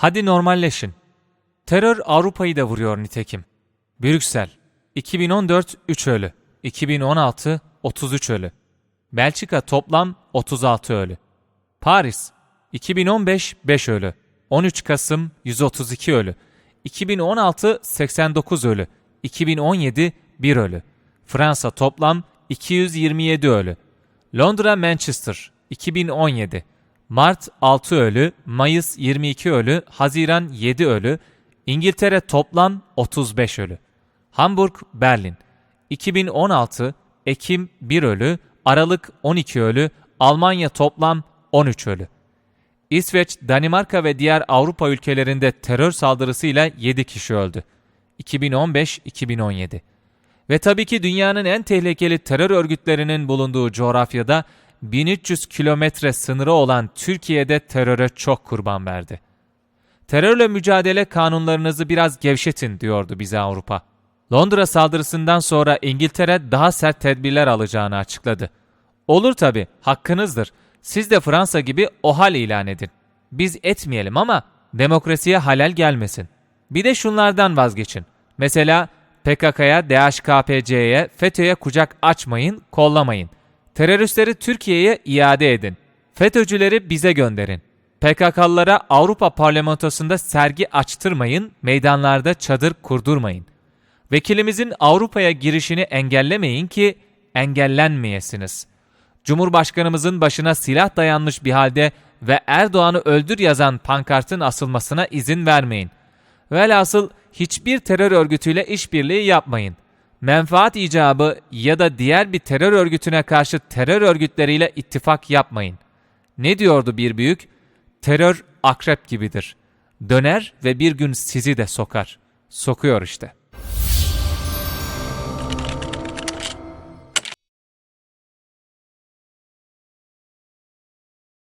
Hadi normalleşin. Terör Avrupa'yı da vuruyor nitekim. Brüksel 2014 3 ölü, 2016 33 ölü. Belçika toplam 36 ölü. Paris 2015 5 ölü, 13 Kasım 132 ölü, 2016 89 ölü, 2017 1 ölü. Fransa toplam 227 ölü. Londra Manchester 2017 Mart 6 ölü, Mayıs 22 ölü, Haziran 7 ölü, İngiltere toplam 35 ölü. Hamburg, Berlin 2016 Ekim 1 ölü, Aralık 12 ölü, Almanya toplam 13 ölü. İsveç, Danimarka ve diğer Avrupa ülkelerinde terör saldırısıyla 7 kişi öldü. 2015-2017. Ve tabii ki dünyanın en tehlikeli terör örgütlerinin bulunduğu coğrafyada 1300 kilometre sınırı olan Türkiye'de teröre çok kurban verdi. Terörle mücadele kanunlarınızı biraz gevşetin diyordu bize Avrupa. Londra saldırısından sonra İngiltere daha sert tedbirler alacağını açıkladı. Olur tabi, hakkınızdır. Siz de Fransa gibi o hal ilan edin. Biz etmeyelim ama demokrasiye halel gelmesin. Bir de şunlardan vazgeçin. Mesela PKK'ya, DHKPC'ye, FETÖ'ye kucak açmayın, kollamayın. Teröristleri Türkiye'ye iade edin. FETÖ'cüleri bize gönderin. PKK'lılara Avrupa Parlamentosu'nda sergi açtırmayın, meydanlarda çadır kurdurmayın. Vekilimizin Avrupa'ya girişini engellemeyin ki engellenmeyesiniz. Cumhurbaşkanımızın başına silah dayanmış bir halde ve Erdoğan'ı öldür yazan pankartın asılmasına izin vermeyin. Velhasıl hiçbir terör örgütüyle işbirliği yapmayın. Menfaat icabı ya da diğer bir terör örgütüne karşı terör örgütleriyle ittifak yapmayın. Ne diyordu bir büyük? Terör akrep gibidir. Döner ve bir gün sizi de sokar. Sokuyor işte.